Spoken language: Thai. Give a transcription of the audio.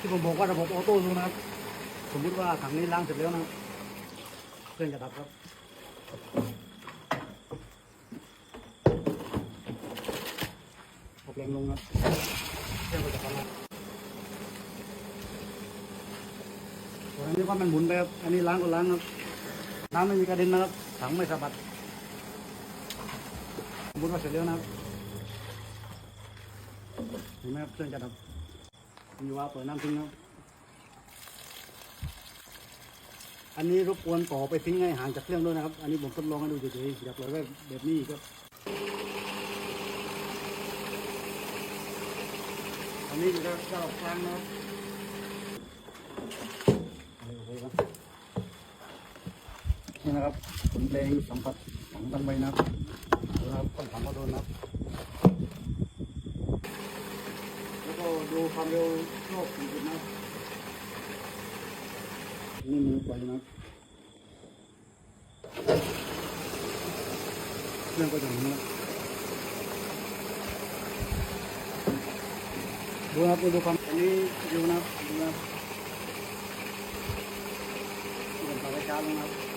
ที่ผมบอกว่าระบบออโต้ดูนะครับ สมมุติว่าถังนี้ล้างเสร็จแล้วนะเครื่องจะดับครับออกแรงลงครับเครื่องก็จะทำงานส่วนอันนี้ว่ามันหมุนไปครับ อันนี้ล้างก็ล้างครับน้ำไม่มีกระเด็นนะครับถังไม่สะบัดสมมติว่าเสร็จแล้วนะครับเห็นไหมครับเครื่องจะดับ มีว่าเปิดน้ำทิ้งนะครับอันนี้รบกวนต่อไปทิ้งให้ห่างจากเครื่องด้วยนะครับ อันนี้ผมทดลองให้ดูเฉยๆอย่าปล่อยไว้แบบนี้ครับ อันนี้คือเจ้าครั้งนะเครับนี่นะครับขนแรงสัมผัสของตั้งใบนะครับดูนะครับต้องทำก็โดนนะครับ ดูความเร็วรอบสี่สิบนะครับนี่มือปล่อยนะครับเรื่องก็จะหมุนนะดูนะครับดูความอันนี้ดูนะดูนะครับเดินต่อไปช้าลงนะ